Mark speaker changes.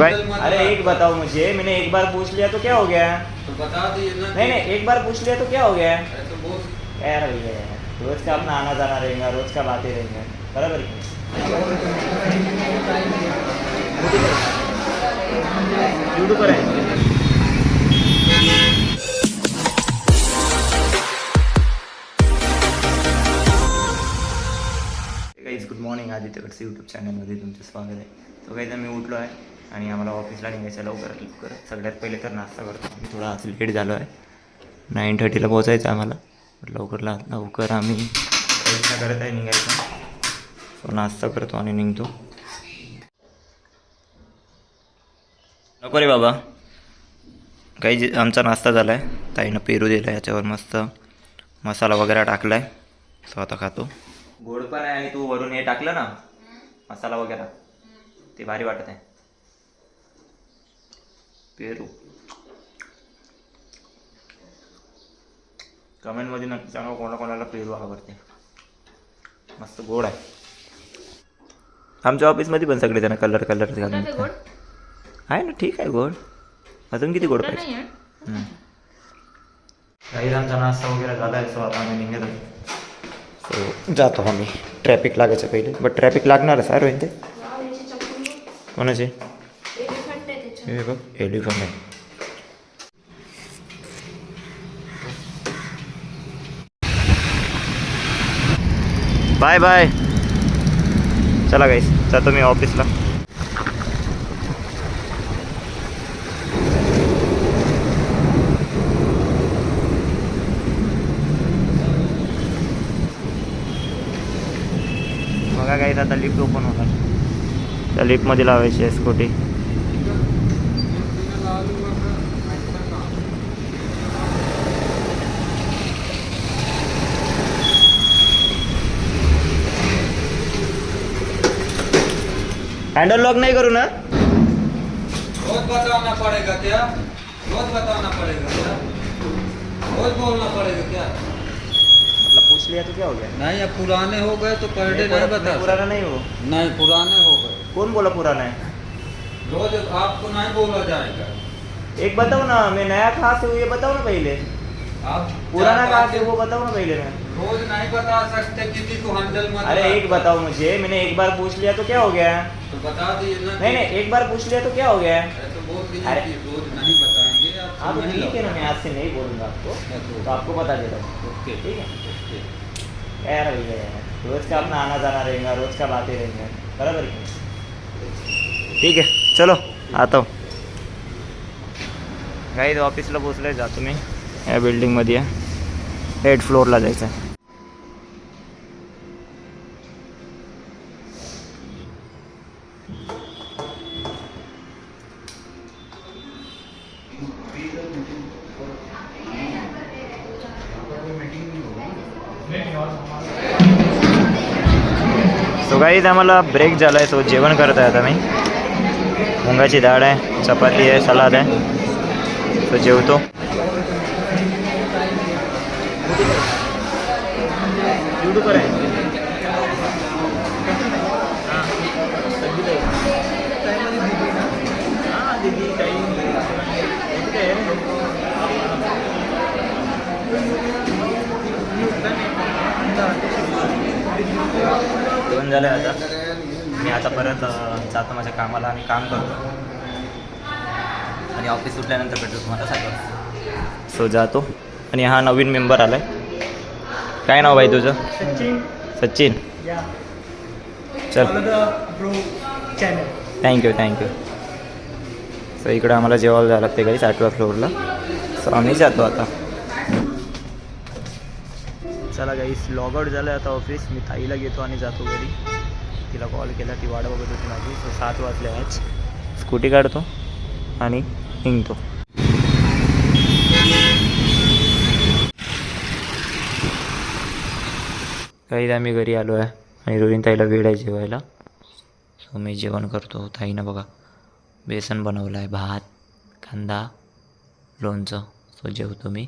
Speaker 1: में
Speaker 2: अरे एक बताओ मुझे मैंने एक बार पूछ लिया तो क्या हो गया?
Speaker 1: तो बता दिए ना
Speaker 2: नहीं नहीं एक बार पूछ लिया तो क्या हो गया?
Speaker 1: अरे तो बहुत
Speaker 2: यार भैया यार, रोज का अपना आना जाना रहेगा रोज का बातें रहेंगे बराबर यूट्यूब पर आहे गाईज गुड मॉर्निंग आदित्यकडचं यूट्यूब चॅनलमध्ये तुमचं स्वागत आहे तो काही मी उठलो आहे आणि आम्हाला ऑफिसला निघायचं लवकर लवकर सगळ्यात पहिले तर नाश्ता करतो. मी थोडा आज लेट झालो आहे. नाईन थर्टीला पोचायचं आहे आम्हाला. लवकर लवकर आम्ही प्रयत्न करत आहे निघायचा. सो नाश्ता करतो आणि निघतो. नको रे बाबा. काही जे आमचा नाश्ता झाला आहे ताईनं पेरू दिला आहे याच्यावर मस्त मसाला वगैरे टाकला आहे तो आता खातो. गोड पण आहे आणि तू वरून हे टाकलं ना? मसाला वगैरे. ते भारी वाटत आहे पेरू. कमेंटमध्ये नक्की सांगा कोणा कोणाला पेरू आवडते. मस्त गोड आहे. आमच्या ऑफिसमध्ये पण सगळे जण कलर कलर घालून आहे ना ठीक आहे गोड. अजून किती गोड पाहिजे?
Speaker 3: नाही आहे
Speaker 2: काही आमचा नाश्ता वगैरे झाला आहे सो आता आम्ही निघत सो जातो आम्ही. ट्रॅफिक लागायचं पहिले बट ट्रॅफिक लागणारच आहे रोहित ते कोणाचे? हे बघ एलिफंट आहे बाय बाय चला गाईस जातो मी ऑफिसला बघा काही आता लिफ्ट ओपन होणार त्या लिफ्टमध्ये लावायची आहे स्कूटी हँडल लॉक नाही करू ना?
Speaker 1: रोज बताना पड़ेगा क्या? रोज बताना पड़ेगा क्या? रोज बोलना पड़ेगा क्या?
Speaker 2: मतलब पूछ लिया तो क्या हो गया?
Speaker 1: नहीं अब पुराने हो गए तो पर डे नहीं बता
Speaker 2: पुराना नहीं हो।
Speaker 1: नहीं पुराने हो गए।
Speaker 2: कौन बोला पुराना है?
Speaker 1: रोज आपको नहीं बोला जाएगा।
Speaker 2: एक बताओ ना मैं नया कहाँ से हूँ ये बताओ ना पहले।
Speaker 1: आप
Speaker 2: पुराना कहाँ से वो बताओ ना पहले मैं
Speaker 1: रोज नहीं बता सकते किसी को हैंडल मत
Speaker 2: अरे एक बताओ मुझे मैंने एक बार पूछ लिया तो क्या हो गया?
Speaker 1: तो बता दिए ना
Speaker 2: नहीं नहीं एक बार पूछ लिया तो क्या हो गया?
Speaker 1: अरे तो
Speaker 2: अरे।
Speaker 1: रोज नहीं बताएँगे आप
Speaker 2: हाँ तो। ठीक है ना मैं आज से नहीं बोलूँगा आपको
Speaker 1: तो-
Speaker 2: तो आपको बता देता हूँ। ठीक है? यार रोज का अपना आना जाना रहेगा रोज का बातें रहेंगे। बराबर ठीक है चलो आता हूँ। काही ऑफिसला पोचलं जातो मी या बिल्डिंगमध्ये आहे एट फ्लोअरला जायचं आहे सो गाईज आम्हाला ब्रेक झाला आहे सो जेवण करत आहे आता मी. मुंगाची डाळ आहे, चपाती आहे, सलाद आहे. जेवतो. जेवण झालं आहे आता. मी आता परत जातो माझ्या कामाला आणि काम करतो. आणि ऑफिस सुटल्यानंतर भेटतो तुम्हाला सांगा सो जातो. आणि हा नवीन मेंबर आला आहे काय नाव भाई तुझं? सचिन. चल. थँक्यू थँक्यू सो इकडं आम्हाला जेवायला जावं लागते काही आठव्या फ्लोअरला सो आम्ही जातो आता. चला गाईस लॉग आउट झालं आता ऑफिस मी ताईला घेतो आणि जातो घरी. तिला कॉल केला ती वाट बघत होती माझी. सो सात वाजले आज. स्कूटी काढतो. आणि? निघतो काही आम्ही घरी आलो आहे. आणि रोहिण ताईला वेळ आहे जेवायला. सो मी जेवण करतो. ताईनं बघा बेसन बनवलं आहे भात कांदा लोणचं. सो जेवतो मी.